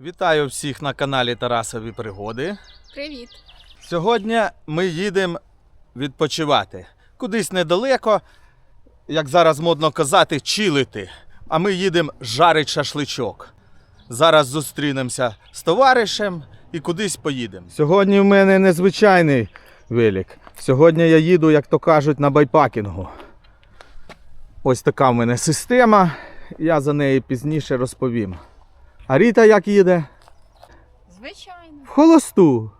Вітаю всіх на каналі Тарасові Пригоди. Привіт. Сьогодні ми їдемо відпочивати. Кудись недалеко, як зараз модно казати, чилити. А ми їдемо жарить шашличок. Зараз зустрінемося з товаришем і кудись поїдемо. Сьогодні в мене незвичайний велик. Сьогодні я їду, як то кажуть, на байпакінгу. Ось така в мене система. Я за неї пізніше розповім. А Ріта як їде? Звичайно. В холосту.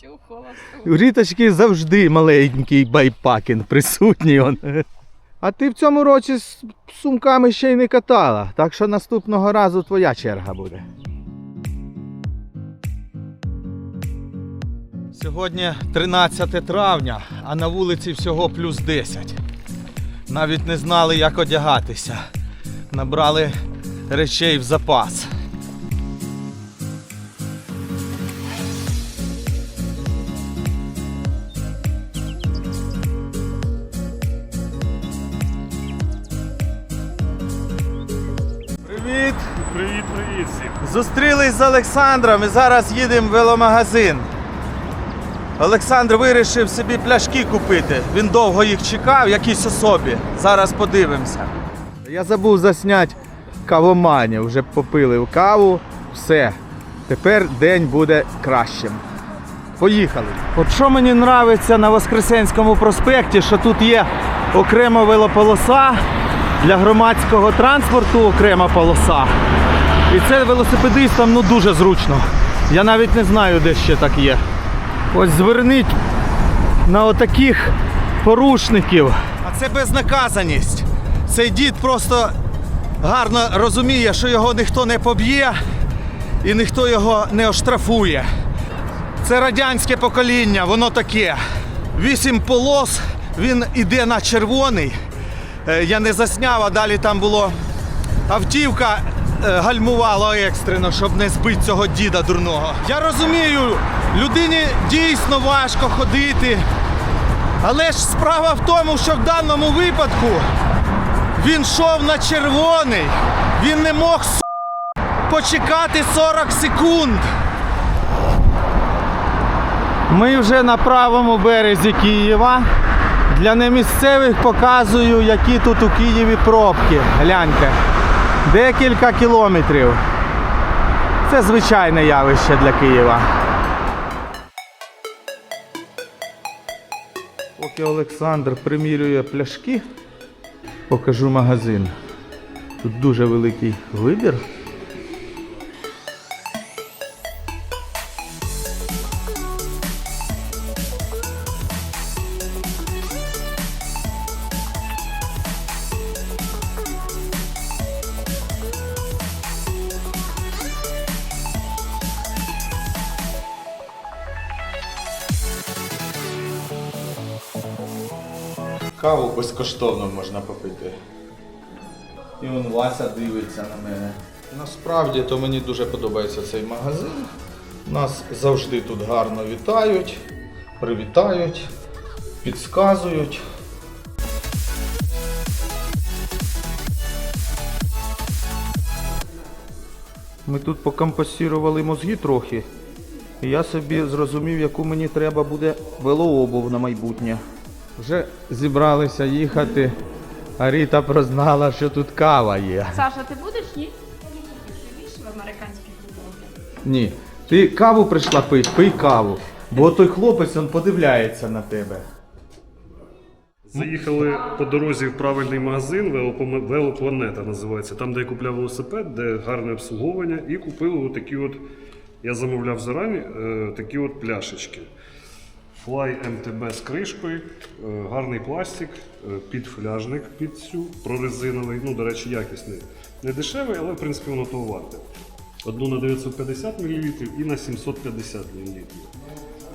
Цю холосту. У Ріточки завжди маленький байпакінг присутній. Он. А ти в цьому році з сумками ще й не катала, так що наступного разу твоя черга буде. Сьогодні 13 травня, а на вулиці всього плюс 10. Навіть не знали, як одягатися. Набрали речей в запас. Привіт! Привіт, привіт всім. Зустрілись з Олександром і зараз їдемо в веломагазин. Олександр вирішив собі пляшки купити. Він довго їх чекав, якійсь особі. Зараз подивимося. Я забув засняти кавомані. Вже попили каву. Все. Тепер день буде кращим. Поїхали. От що мені подобається на Воскресенському проспекті, що тут є окрема велополоса для громадського транспорту окрема полоса. І це велосипедистам ну дуже зручно. Я навіть не знаю, де ще так є. Ось зверніть на отаких порушників. А це безнаказаність. Цей дід просто гарно розуміє, що його ніхто не поб'є і ніхто його не оштрафує. Це радянське покоління, воно таке. Вісім полос, він іде на червоний. Е, Я не засняв, а далі там було автівка е, гальмувала екстрено, щоб не збити цього діда дурного. Я розумію, людині дійсно важко ходити. Але ж справа в тому, що в даному випадку він йшов на червоний. Він не мог с**, почекати 40 секунд. Ми вже на правому березі Києва. Для немісцевих показую, які тут у Києві пробки. Гляньте. Декілька кілометрів. Це звичайне явище для Києва. Поки Олександр примірює пляшки, покажу магазин. Тут дуже великий вибір. Безкоштовно можна попити. І он Вася дивиться на мене. Насправді то мені дуже подобається цей магазин. Нас завжди тут гарно вітають, привітають, підсказують. Ми тут покомпасірували мозги трохи. І я собі зрозумів, яку мені треба буде велообув на майбутнє. Вже зібралися їхати, а Ріта прознала, що тут кава є. Саша, ти будеш ні? Ти вийшов в американський футбол. Ні. Ти каву прийшла пити, пий каву. Бо той хлопець він подивляється на тебе. Заїхали по дорозі в правильний магазин, «Велопоме- Велопланета називається. Там, де я купляв велосипед, де гарне обслуговування, і купили отакі от. Я замовляв зарані е, такі от пляшечки. Fly MTB з кришкою, е, гарний пластик, е, підфляжник під цю, прорезиновий. Ну, до речі, якісний. Не дешевий, але в принципі воно того варте. Одну на 950 мл і на 750 мл.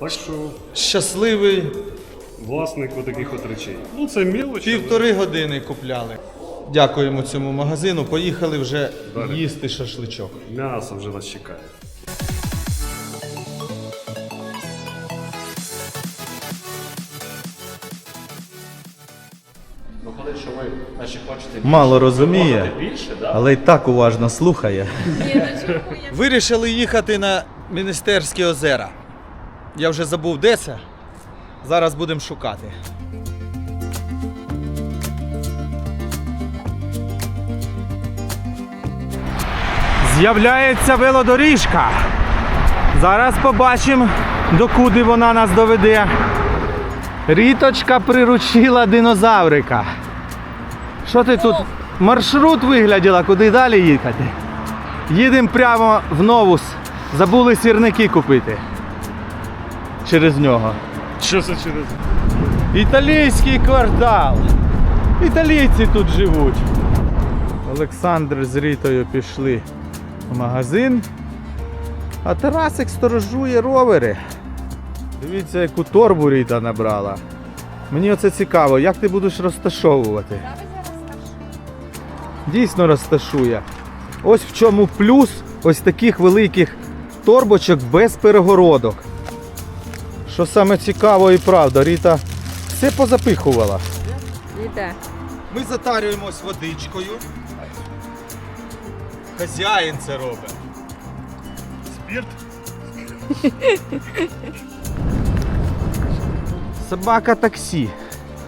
Так що Щасливий власник отаких от речей. Ну це мілоч. але- півтори години купляли. Дякуємо цьому магазину. Поїхали вже Далі. їсти шашличок. М'ясо вже нас чекає. Мало розуміє, але й так уважно слухає. Вирішили їхати на Міністерські озера. Я вже забув, де це. Зараз будемо шукати. З'являється велодоріжка. Зараз побачимо, докуди вона нас доведе. Ріточка приручила динозаврика. Що ти тут? Маршрут вигляділа, куди далі їхати? Їдемо прямо в новус. Забули сірники купити. Через нього. Що це через? Італійський квартал. Італійці тут живуть. Олександр з Рітою пішли в магазин. А Тарасик сторожує ровери. Дивіться, яку торбу Ріта набрала. Мені оце цікаво, як ти будеш розташовувати. Дійсно розташує. Ось в чому плюс ось таких великих торбочок без перегородок. Що саме цікаво і правда, Ріта все позапихувала. Іде. Ми затарюємось водичкою. Хазяїн це робить. Спірт? Собака таксі.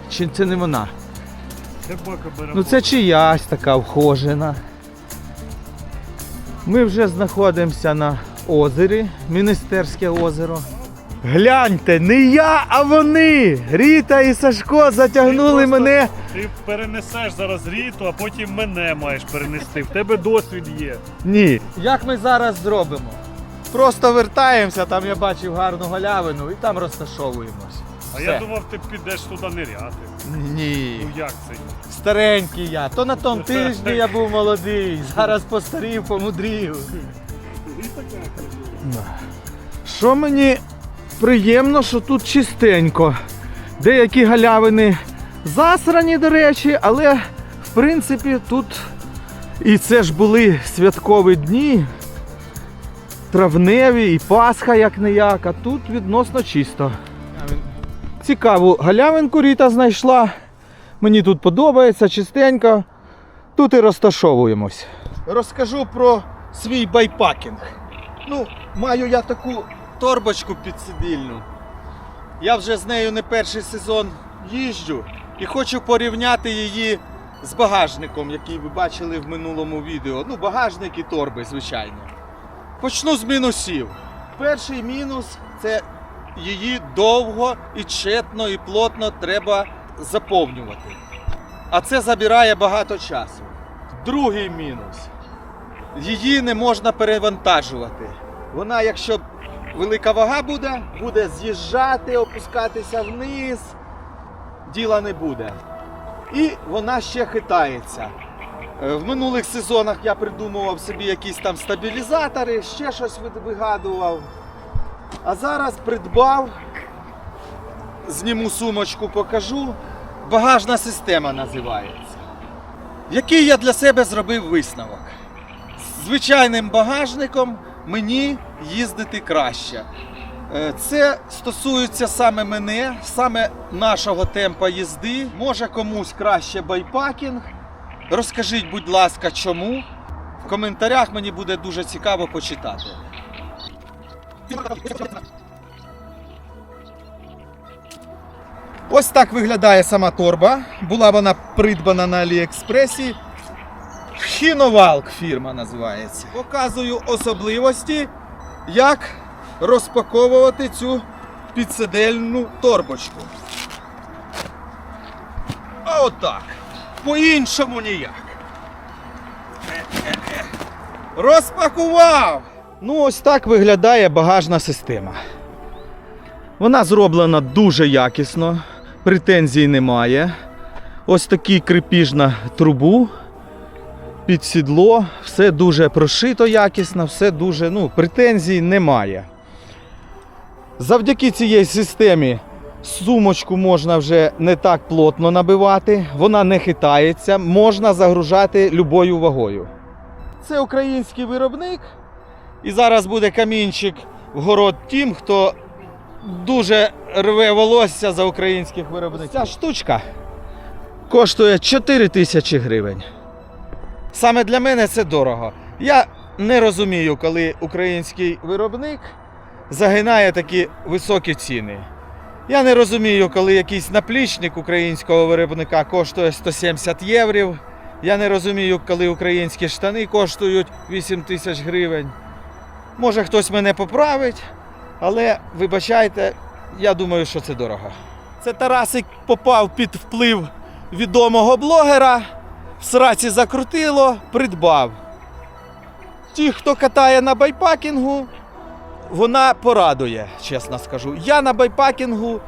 Чи це не вона? Собака бере. Ну це чиясь така вхожена. Ми вже знаходимося на озері, Міністерське озеро. Гляньте, не я, а вони! Ріта і Сашко затягнули мене. Ти перенесеш зараз Ріту, а потім мене маєш перенести. В тебе досвід є. Ні. Як ми зараз зробимо? Просто вертаємося, там я бачив гарну галявину і там розташовуємось. А Все. я думав, ти підеш туди ниряти. Ні. Ну як це? Старенький я. То на тому тижні я був молодий, зараз постарів, помудрів. Що мені приємно, що тут чистенько. Деякі галявини засрані, до речі, але в принципі тут і це ж були святкові дні. Травневі і Пасха як не як, а тут відносно чисто. Цікаву галявинку Ріта знайшла. Мені тут подобається, чистенько. Тут і розташовуємось. Розкажу про свій байпакінг. Ну, маю я таку торбочку підсидільну. Я вже з нею не перший сезон їжджу і хочу порівняти її з багажником, який ви бачили в минулому відео. Ну, багажник і торби, звичайно. Почну з мінусів. Перший мінус це її довго і тщетно і плотно треба заповнювати. А це забирає багато часу. Другий мінус. Її не можна перевантажувати. Вона, якщо велика вага буде, буде з'їжджати, опускатися вниз. Діла не буде. І вона ще хитається. Е, В минулих сезонах я придумував собі якісь там стабілізатори, ще щось вигадував. А зараз придбав, зніму сумочку, покажу. Багажна система називається. Який я для себе зробив висновок? Звичайним багажником мені їздити краще. Е, Це стосується саме мене, саме нашого темпа їзди. Може комусь краще байпакінг. Розкажіть, будь ласка, чому? В коментарях мені буде дуже цікаво почитати. Ось так виглядає сама торба. Була вона придбана на Аліекспресі. Хіновалк фірма називається. Показую особливості, як розпаковувати цю підсидельну торбочку. Отак. По-іншому ніяк. Розпакував! Ну, ось так виглядає багажна система. Вона зроблена дуже якісно, претензій немає. Ось такий крепіж на трубу, під сідло, все дуже прошито якісно, все дуже, ну, претензій немає. Завдяки цієї системі сумочку можна вже не так плотно набивати, вона не хитається, можна загружати любою вагою. Це український виробник. І зараз буде камінчик в город тим, хто дуже рве волосся за українських виробників. Ця штучка коштує 4 тисячі гривень. Саме для мене це дорого. Я не розумію, коли український виробник загинає такі високі ціни. Я не розумію, коли якийсь наплічник українського виробника коштує 170 євро. Я не розумію, коли українські штани коштують 8 тисяч гривень. Може хтось мене поправить, але вибачайте, я думаю, що це дорого. Це Тарасик попав під вплив відомого блогера, в сраці закрутило, придбав. Ті, хто катає на байпакінгу, вона порадує, чесно скажу. Я на байпакінгу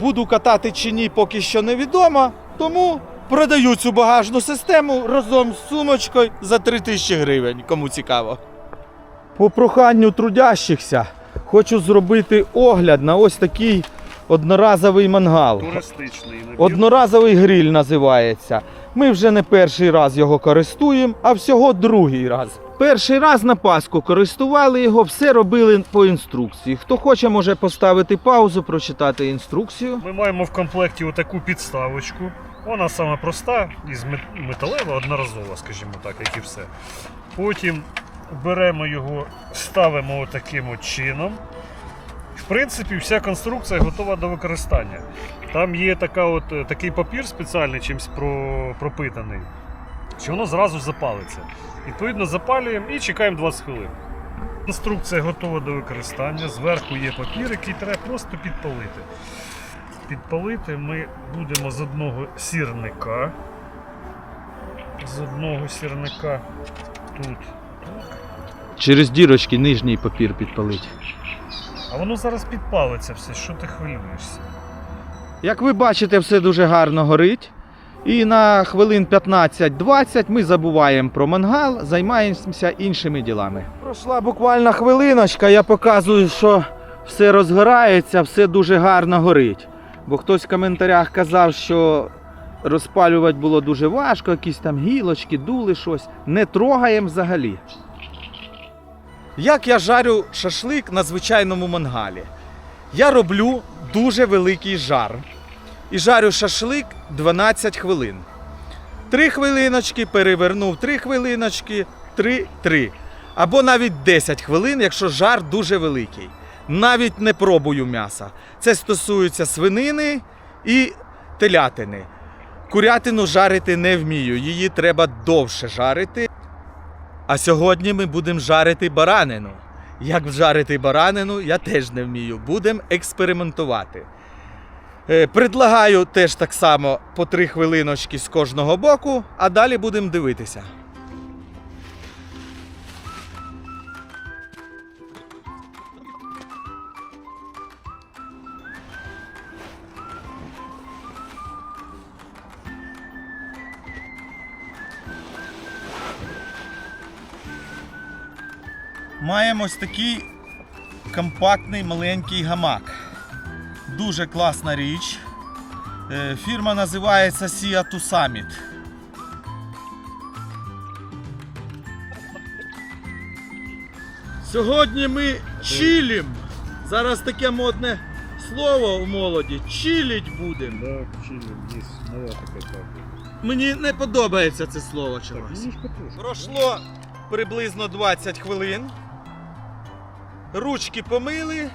буду катати чи ні, поки що невідомо, тому продаю цю багажну систему разом з сумочкою за 3000 гривень, кому цікаво. По проханню трудящихся хочу зробити огляд на ось такий одноразовий мангал. Туристичний набір. Одноразовий гриль називається. Ми вже не перший раз його користуємо, а всього другий раз. Перший раз на Пасху користували його, все робили по інструкції. Хто хоче, може поставити паузу, прочитати інструкцію. Ми маємо в комплекті отаку підставочку. Вона сама проста, із металева, одноразова, скажімо так, як і все. Потім беремо його, ставимо отаким от чином. В принципі, вся конструкція готова до використання. Там є така от, е, такий папір спеціальний, чимось про, пропитаний, що воно зразу запалиться. Відповідно, запалюємо і чекаємо 20 хвилин. Конструкція готова до використання. Зверху є папір, який треба просто підпалити. Підпалити ми будемо з одного сірника. З одного сірника тут. Через дірочки нижній папір підпалить. А воно зараз підпалиться все, що ти хвилюєшся? Як ви бачите, все дуже гарно горить. І на хвилин 15-20 ми забуваємо про мангал, займаємося іншими ділами. Пройшла буквально хвилиночка, я показую, що все розгорається, все дуже гарно горить. Бо хтось в коментарях казав, що розпалювати було дуже важко, якісь там гілочки, дули щось. Не трогаємо взагалі. Як я жарю шашлик на звичайному мангалі? Я роблю дуже великий жар. І жарю шашлик 12 хвилин. 3 хвилиночки, перевернув 3 хвилиночки, 3, 3. Або навіть 10 хвилин, якщо жар дуже великий. Навіть не пробую м'яса. Це стосується свинини і телятини. Курятину жарити не вмію, її треба довше жарити. А сьогодні ми будемо жарити баранину. Як жарити баранину, я теж не вмію. Будемо експериментувати. Е, Предлагаю теж так само по три хвилиночки з кожного боку, а далі будемо дивитися. Маємо ось такий компактний маленький гамак. Дуже класна річ. Е, Фірма називається Sea to Summit. Сьогодні ми чилім. Зараз таке модне слово у молоді. Чиліть будемо. Да, вниз, нова така правда. Мені не подобається це слово чогось. Пройшло приблизно 20 хвилин. Ручки помили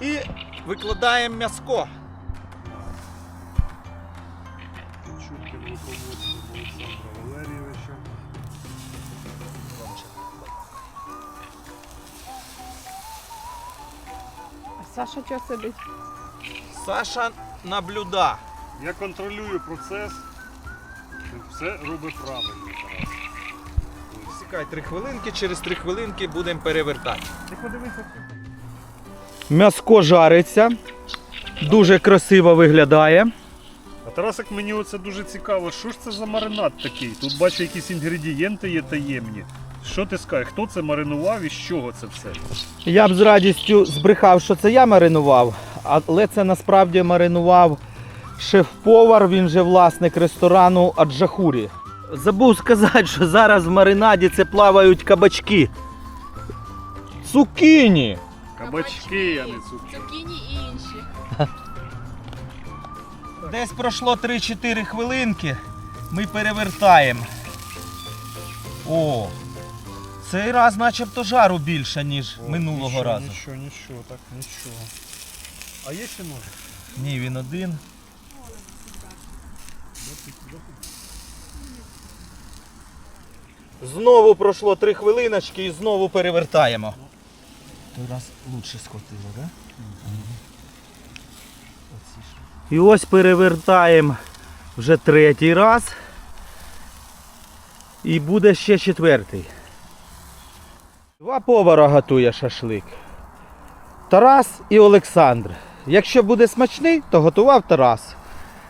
і викладаємо м'яско. Олександра Валерійовича. А Саша що сидить? Саша наблюда. Я контролюю процес. Все робить правильно Сікай 3 хвилинки, через 3 хвилинки будемо перевертати. М'яско жариться. Дуже красиво виглядає. А Тарасик, мені оце дуже цікаво, що ж це за маринад такий? Тут бачу якісь інгредієнти є таємні. Що ти скажеш, хто це маринував і з чого це все? Я б з радістю збрехав, що це я маринував, але це насправді маринував шеф-повар, він же власник ресторану Аджахурі. Забув сказати, що зараз в маринаді це плавають кабачки. Цукіні! Кабачки, а не цукру. Цукіні і інші. Десь пройшло 3-4 хвилинки. Ми перевертаємо. О! Цей раз начебто жару більше, ніж минулого нічого, разу. Нічого, нічого, так, нічого. А є ще може? Ні, він один. Знову пройшло три хвилиночки і знову перевертаємо. Той раз лучше схватило, так? Да? І ось перевертаємо вже третій раз. І буде ще четвертий. Два повара готує шашлик. Тарас і Олександр. Якщо буде смачний, то готував Тарас.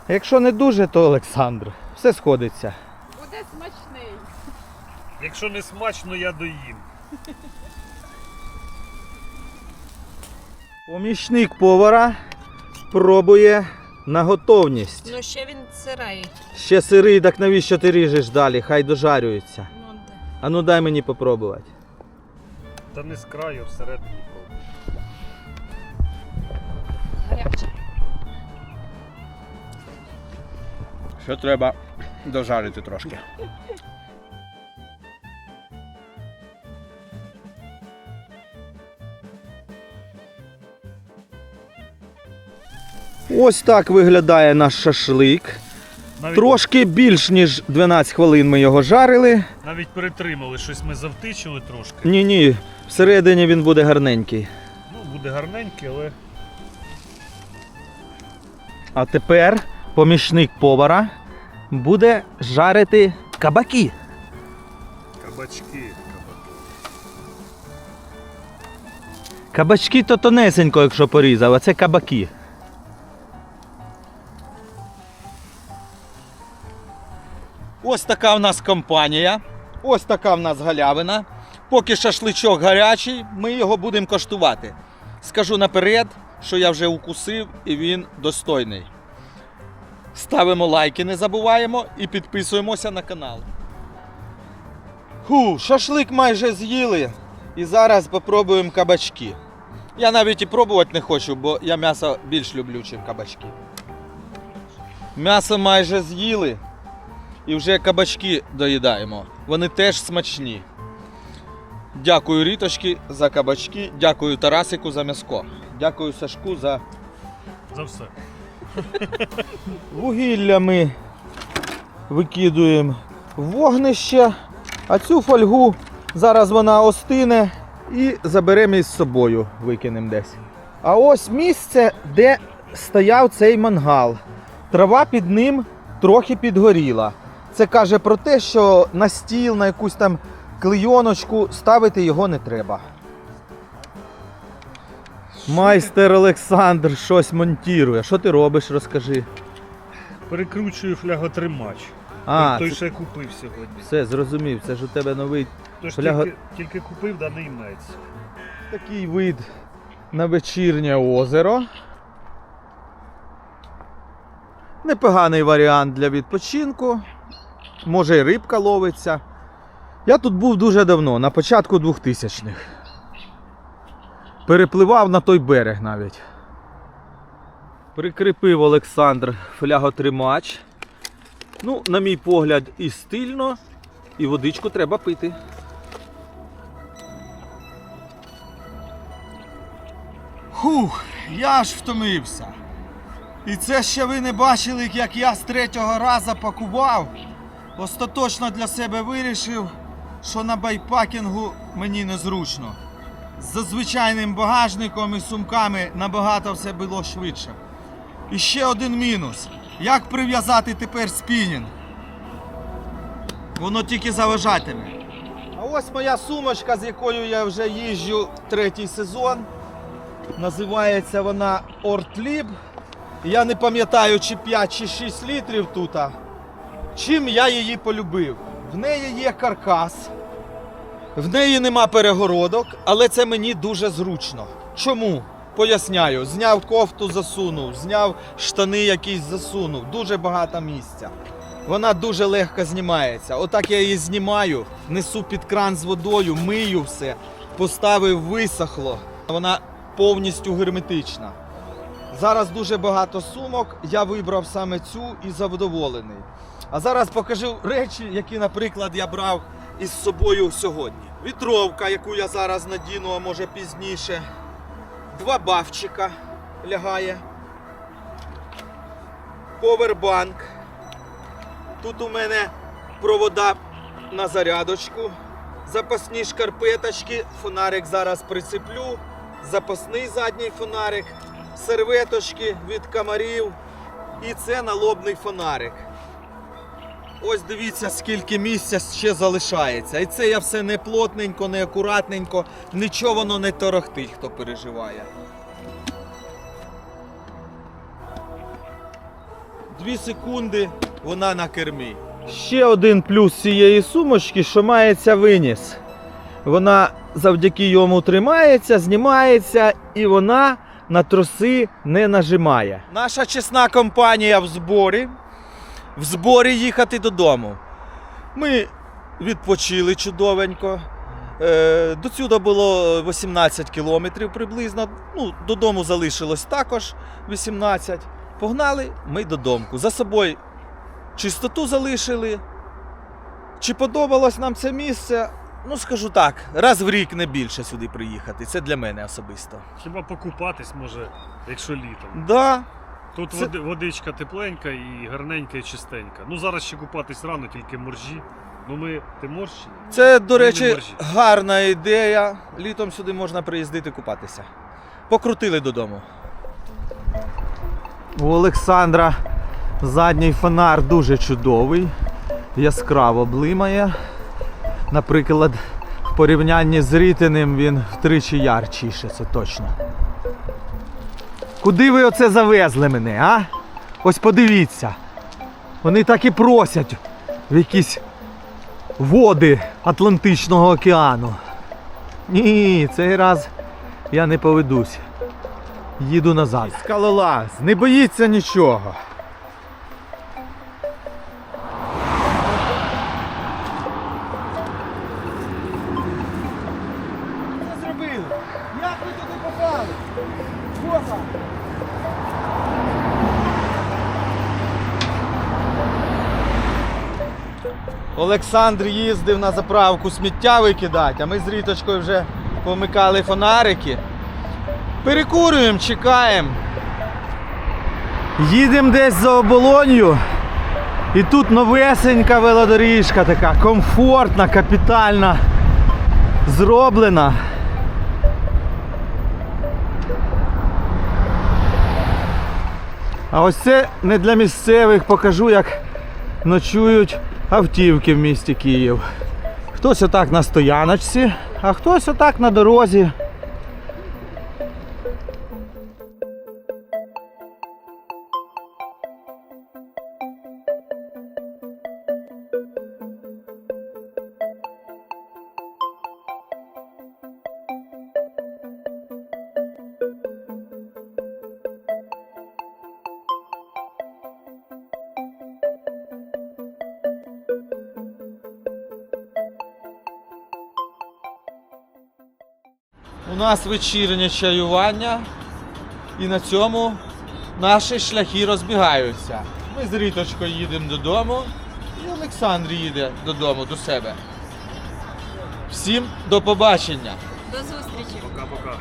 А якщо не дуже, то Олександр. Все сходиться. Буде смачний. Якщо не смачно, я доїм. Помічник повара пробує на готовність. Ну ще він сирий. Ще сирий, так навіщо ти ріжеш далі? Хай дожарюється. Ну. А ну дай мені попробувати. Та не з краю, всередині пробую. Гарячий. Що треба дожарити трошки. Ось так виглядає наш шашлик. Навіть, Трошки більш ніж 12 хвилин ми його жарили. навіть перетримали, щось ми завтичили трошки. Ні, ні, всередині він буде гарненький. Ну, буде гарненький, але А тепер помічник повара буде жарити кабаки. кабачки. Кабачки то тонесенько, якщо порізав, а це кабаки. Ось така в нас компанія. Ось така в нас галявина. Поки шашличок гарячий, ми його будемо коштувати. Скажу наперед, що я вже укусив і він достойний. Ставимо лайки, не забуваємо і підписуємося на канал. Ху, шашлик майже з'їли. І зараз попробуємо кабачки. Я навіть і пробувати не хочу, бо я м'ясо більш люблю, ніж кабачки. М'ясо майже з'їли. І вже кабачки доїдаємо. Вони теж смачні. Дякую Ріточки за кабачки, дякую Тарасику за м'яско. Дякую Сашку за За все. вугілля ми викидуємо в вогнище, а цю фольгу зараз вона остине і заберемо із собою, викинемо десь. А ось місце, де стояв цей мангал. Трава під ним трохи підгоріла. Це каже про те, що на стіл, на якусь там клейоночку ставити його не треба. Майстер Олександр щось монтує. Що ти робиш, розкажи. Перекручую фляготримач. А, той, це- що я купив сьогодні. все, зрозумів. Це ж у тебе новий Тож Фляго- тільки, тільки купив, да не йметься. такий вид на вечірнє озеро. Непоганий варіант для відпочинку. Може і рибка ловиться. Я тут був дуже давно, на початку 2000-х. Перепливав на той берег навіть. Прикріпив Олександр фляготримач. Ну, на мій погляд, і стильно, і водичку треба пити. Хух, я ж втомився. І це ще ви не бачили, як я з третього разу пакував. Остаточно для себе вирішив, що на байпакінгу мені незручно. З звичайним багажником і сумками набагато все було швидше. І ще один мінус. Як прив'язати тепер спінінг? Воно тільки заважатиме. А ось моя сумочка, з якою я вже їжджу третій сезон. Називається вона Ортліб. Я не пам'ятаю, чи 5 чи 6 літрів тут. Чим я її полюбив? В неї є каркас, в неї нема перегородок, але це мені дуже зручно. Чому? Поясняю, зняв кофту, засунув, зняв штани якісь засунув. Дуже багато місця. Вона дуже легко знімається. Отак я її знімаю, несу під кран з водою, мию все, поставив, висохло. Вона повністю герметична. Зараз дуже багато сумок. Я вибрав саме цю і задоволений. А зараз покажу речі, які, наприклад, я брав із собою сьогодні. Вітровка, яку я зараз надіну, а може пізніше. Два бафчика лягає. Повербанк. Тут у мене провода на зарядочку. Запасні шкарпеточки. Фонарик зараз прицеплю. Запасний задній фонарик. Серветочки від комарів. І це налобний фонарик. Ось дивіться, скільки місця ще залишається. І це я все не плотненько, не акуратненько, нічого воно не торохтить, хто переживає. Дві секунди вона на кермі. Ще один плюс цієї сумочки, що мається виніс. Вона завдяки йому тримається, знімається і вона на троси не нажимає. Наша чесна компанія в зборі. В зборі їхати додому. Ми відпочили чудовенько. Е, До сюди було 18 кілометрів приблизно. Ну, додому залишилось також 18. Погнали ми додому. За собою чистоту залишили. Чи подобалось нам це місце? Ну, скажу так, раз в рік не більше сюди приїхати. Це для мене особисто. Хіба покупатись може, якщо літом. Да, Тут Це- водичка тепленька і гарненька, і чистенька. Ну зараз ще купатись рано, тільки моржі. Ну ми ти ні? Це, до речі, гарна ідея. Літом сюди можна приїздити купатися. Покрутили додому. У Олександра задній фонар дуже чудовий, яскраво блимає. Наприклад, в порівнянні з рітиним він втричі ярчіше, це точно. Куди ви оце завезли мене, а? Ось подивіться. Вони так і просять в якісь води Атлантичного океану. Ні, цей раз я не поведусь. Їду назад. Скалолаз, не боїться нічого. Олександр їздив на заправку сміття викидати, а ми з Ріточкою вже помикали фонарики. Перекурюємо, чекаємо. Їдемо десь за оболонью. І тут новесенька велодоріжка така, комфортна, капітальна, зроблена. А ось це не для місцевих, покажу, як ночують автівки в місті Київ. Хтось отак на стояночці, а хтось отак на дорозі. У нас вечірнє чаювання, і на цьому наші шляхи розбігаються. Ми з Ріточкою їдемо додому, і Олександр їде додому до себе. Всім до побачення! До зустрічі! Пока-пока.